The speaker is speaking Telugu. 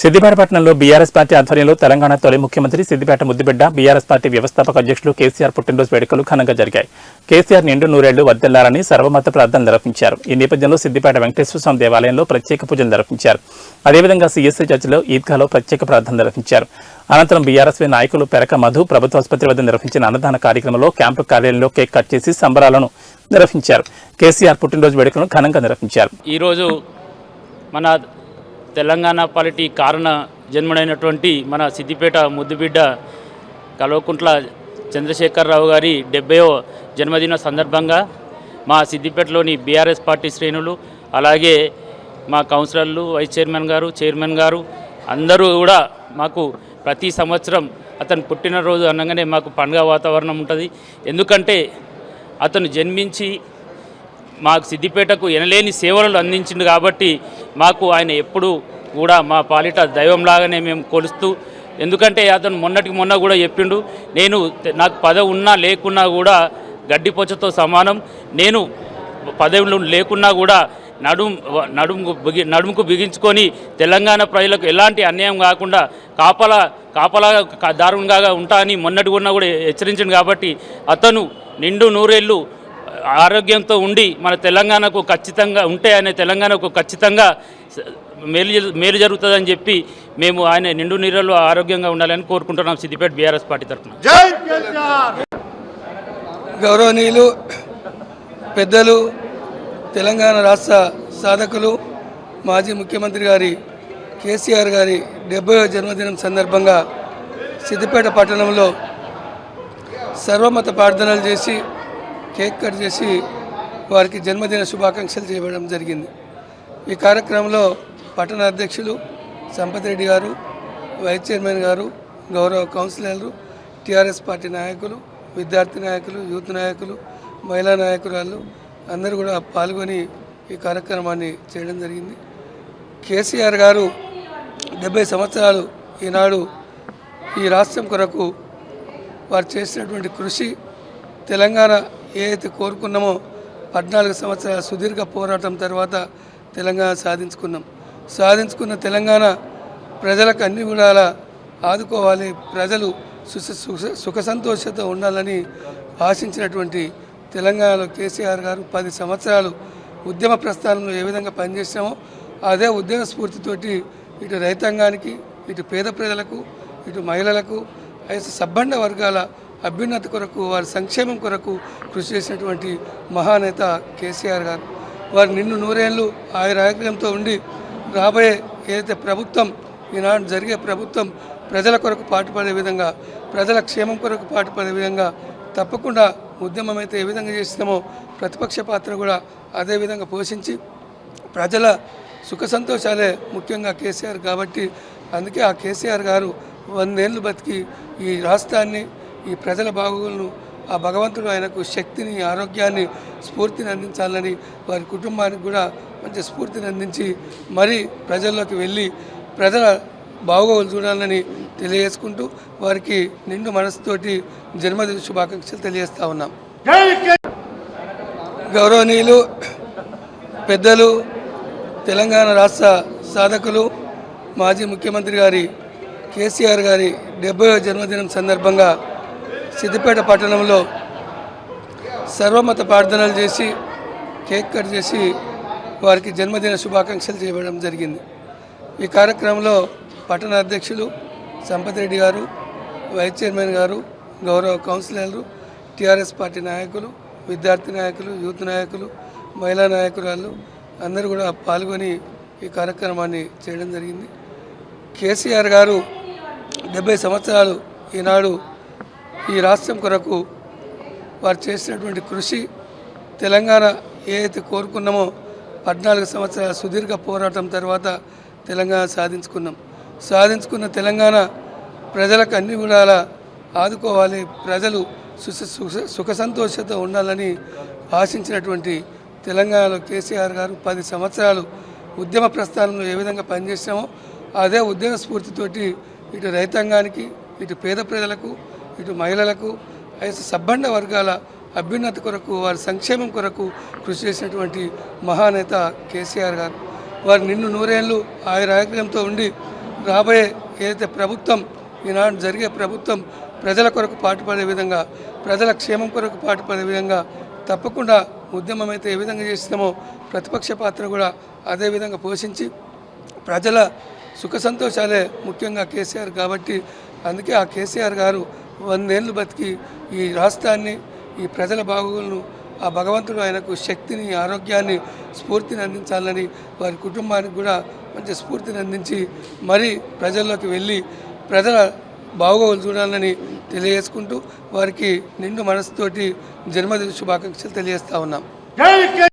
సిద్దిపేట పట్టణంలో బీఆర్ఎస్ పార్టీ ఆధ్వర్యంలో తెలంగాణ తొలి ముఖ్యమంత్రి సిద్దిపేట ముద్దుబిడ్డ బీఆర్ఎస్ పార్టీ వ్యవస్థాపక అధ్యక్షులు కేసీఆర్ పుట్టినరోజు వేడుకలు ఘనంగా జరిగాయి. కేసీఆర్ నిండు నూరేళ్ళు వర్దిల్లారని సర్వమత ప్రార్థన నిర్వహించారు. ఈ నేపథ్యంలో సిద్దిపేట వెంకటేశ్వర స్వామి దేవాలయంలో ప్రత్యేక పూజలు నిర్వహించారు. అదేవిధంగా సీఎస్సీ చర్చిలో ఈద్గాలో ప్రత్యేక ప్రార్థన నిర్వహించారు. అనంతరం బీఆర్ఎస్వీ నాయకులు పెరక మధు ప్రభుత్వ ఆసుపత్రి వద్ద నిర్వహించిన అన్నదాన కార్యక్రమంలో క్యాంపు కార్యాలయంలో కేక్ కట్ చేసి సంబరాలను నిర్వహించారు. కేసీఆర్ పుట్టినరోజు వేడుకలను ఘనంగా నిర్వహించారు. ఈరోజు మన తెలంగాణ పాలిటీ కారణ జన్మడైనటువంటి మన సిద్దిపేట ముద్దుబిడ్డ కల్వకుంట్ల చంద్రశేఖరరావు గారి డెబ్బైవ జన్మదిన సందర్భంగా మా సిద్దిపేటలోని బీఆర్ఎస్ పార్టీ శ్రేణులు అలాగే మా కౌన్సిలర్లు వైస్ చైర్మన్ గారు చైర్మన్ గారు అందరూ కూడా మాకు ప్రతి సంవత్సరం అతను పుట్టినరోజు అనగానే మాకు పండుగ వాతావరణం ఉంటుంది. ఎందుకంటే అతను జన్మించి మాకు సిద్దిపేటకు ఎనలేని సేవలు అందించిండు కాబట్టి మాకు ఆయన ఎప్పుడూ కూడా మా పాలిట దైవంలాగానే మేము కొలుస్తూ ఎందుకంటే అతను మొన్నటికి మొన్న కూడా చెప్పిండు నేను నాకు పదవి ఉన్నా లేకున్నా కూడా గడ్డిపొచ్చతో సమానం నేను పదవిలో లేకున్నా కూడా నడుం నడుముకు బిగి నడుముకు బిగించుకొని తెలంగాణ ప్రజలకు ఎలాంటి అన్యాయం కాకుండా కాపలా కాపలాగా దారుణంగా ఉంటా అని మొన్నటి కూడా కూడా హెచ్చరించింది కాబట్టి అతను నిండు నూరేళ్ళు ఆరోగ్యంతో ఉండి మన తెలంగాణకు ఖచ్చితంగా ఉంటే ఆయన తెలంగాణకు ఖచ్చితంగా మేలు జరు- మేలు జరుగుతుందని చెప్పి మేము ఆయన నిండు నీళ్ళలో ఆరోగ్యంగా ఉండాలని కోరుకుంటున్నాం సిద్దిపేట బీఆర్ఎస్ పార్టీ తరఫున. గౌరవనీయులు పెద్దలు తెలంగాణ రాష్ట్ర సాధకులు మాజీ ముఖ్యమంత్రి గారి కేసీఆర్ గారి డెబ్బై జన్మదినం సందర్భంగా సిద్దిపేట పట్టణంలో సర్వమత ప్రార్థనలు చేసి కేక్ కట్ చేసి వారికి జన్మదిన శుభాకాంక్షలు చేయడం జరిగింది. ఈ కార్యక్రమంలో పట్టణ అధ్యక్షులు సంపతిరెడ్డి గారు వైస్ చైర్మన్ గారు గౌరవ కౌన్సిలర్లు టీఆర్ఎస్ పార్టీ నాయకులు విద్యార్థి నాయకులు యూత్ నాయకులు మహిళా నాయకురాలు అందరూ కూడా పాల్గొని ఈ కార్యక్రమాన్ని చేయడం జరిగింది. కేసీఆర్ గారు డెబ్బై సంవత్సరాలు ఈనాడు ఈ రాష్ట్రం కొరకు వారు చేసినటువంటి కృషి తెలంగాణ ఏదైతే కోరుకున్నామో పద్నాలుగు సంవత్సరాల సుదీర్ఘ పోరాటం తర్వాత తెలంగాణ సాధించుకున్నాం. సాధించుకున్న తెలంగాణ ప్రజలకు అన్ని విధాల ఆదుకోవాలి. ప్రజలు సుఖ సుఖ సంతోషంతో ఉండాలని ఆశించినటువంటి తెలంగాణలో కేసీఆర్ గారు పది సంవత్సరాలు ఉద్యమ ప్రస్థానంలో ఏ విధంగా పనిచేసామో అదే ఉద్యమ స్ఫూర్తితోటి ఇటు రైతాంగానికి ఇటు పేద ప్రజలకు ఇటు మహిళలకు అయితే సబ్బండ వర్గాల అభ్యున్నతి కొరకు వారి సంక్షేమం కొరకు కృషి చేసినటువంటి మహానేత కేసీఆర్ గారు. వారు నిన్ను నూరేళ్ళు ఆయన ఆరోగ్యంతో ఉండి రాబోయే ఏదైతే ప్రభుత్వం ఈనాడు జరిగే ప్రభుత్వం ప్రజల కొరకు పాటుపడే విధంగా ప్రజల క్షేమం కొరకు పాటుపడే విధంగా తప్పకుండా ఉద్యమం అయితే ఏ విధంగా చేసినామో ప్రతిపక్ష పాత్ర కూడా అదే విధంగా పోషించి ప్రజల సుఖ సంతోషాలే ముఖ్యంగా కేసీఆర్ కాబట్టి అందుకే ఆ కేసీఆర్ గారు వందేళ్ళు బతికి ఈ రాష్ట్రాన్ని ఈ ప్రజల బాగోగులను ఆ భగవంతుడు ఆయనకు శక్తిని ఆరోగ్యాన్ని స్ఫూర్తిని అందించాలని వారి కుటుంబానికి కూడా మంచి స్ఫూర్తిని అందించి మరీ ప్రజల్లోకి వెళ్ళి ప్రజల బాగోగులు చూడాలని తెలియజేసుకుంటూ వారికి నిండు మనసుతోటి జన్మదిన శుభాకాంక్షలు తెలియజేస్తా ఉన్నాం. గౌరవనీయులు పెద్దలు తెలంగాణ రాష్ట్ర సాధకులు మాజీ ముఖ్యమంత్రి గారి కేసీఆర్ గారి డెబ్బై జన్మదినం సందర్భంగా సిద్దిపేట పట్టణంలో సర్వమత ప్రార్థనలు చేసి కేక్ కట్ చేసి వారికి జన్మదిన శుభాకాంక్షలు చేయడం జరిగింది. ఈ కార్యక్రమంలో పట్టణ అధ్యక్షులు సంపతిరెడ్డి గారు వైస్ చైర్మన్ గారు గౌరవ కౌన్సిలర్లు టీఆర్ఎస్ పార్టీ నాయకులు విద్యార్థి నాయకులు యూత్ నాయకులు మహిళా నాయకురాలు అందరూ కూడా పాల్గొని ఈ కార్యక్రమాన్ని చేయడం జరిగింది. కేసీఆర్ గారు డెబ్బై సంవత్సరాలు ఈనాడు ఈ రాష్ట్రం కొరకు వారు చేసినటువంటి కృషి తెలంగాణ ఏ అయితే కోరుకున్నామో పద్నాలుగు సంవత్సరాల సుదీర్ఘ పోరాటం తర్వాత తెలంగాణ సాధించుకున్నాం. సాధించుకున్న తెలంగాణ ప్రజలకు అన్ని విధాల ఆదుకోవాలి. ప్రజలు సుఖ సుఖ సుఖ ఉండాలని ఆశించినటువంటి తెలంగాణలో కేసీఆర్ గారు పది సంవత్సరాలు ఉద్యమ ప్రస్థానంలో ఏ విధంగా పనిచేసామో అదే ఉద్యమ స్ఫూర్తితోటి ఇటు రైతాంగానికి ఇటు పేద ప్రజలకు ఇటు మహిళలకు అయితే సబ్బండ వర్గాల అభ్యున్నతి కొరకు వారి సంక్షేమం కొరకు కృషి చేసినటువంటి మహానేత కేసీఆర్ గారు. వారు నిన్ను నూరేళ్ళు ఆయన ఆగ్రహంతో ఉండి రాబోయే ఏదైతే ప్రభుత్వం ఈనాడు జరిగే ప్రభుత్వం ప్రజల కొరకు పాటుపడే విధంగా ప్రజల క్షేమం కొరకు పాటుపడే విధంగా తప్పకుండా ఉద్యమం అయితే ఏ విధంగా చేసినామో ప్రతిపక్ష పాత్ర కూడా అదే విధంగా పోషించి ప్రజల సుఖ సంతోషాలే ముఖ్యంగా కేసీఆర్ కాబట్టి అందుకే ఆ కేసీఆర్ గారు వందేళ్ళు బతికి ఈ రాష్ట్రాన్ని ఈ ప్రజల బాగోగులను ఆ భగవంతుడు ఆయనకు శక్తిని ఆరోగ్యాన్ని స్ఫూర్తిని అందించాలని వారి కుటుంబానికి కూడా మంచి స్ఫూర్తిని అందించి మరీ ప్రజల్లోకి వెళ్ళి ప్రజల బాగోగులు చూడాలని తెలియజేసుకుంటూ వారికి నిండు మనసుతోటి జన్మదిన శుభాకాంక్షలు తెలియజేస్తా ఉన్నాం.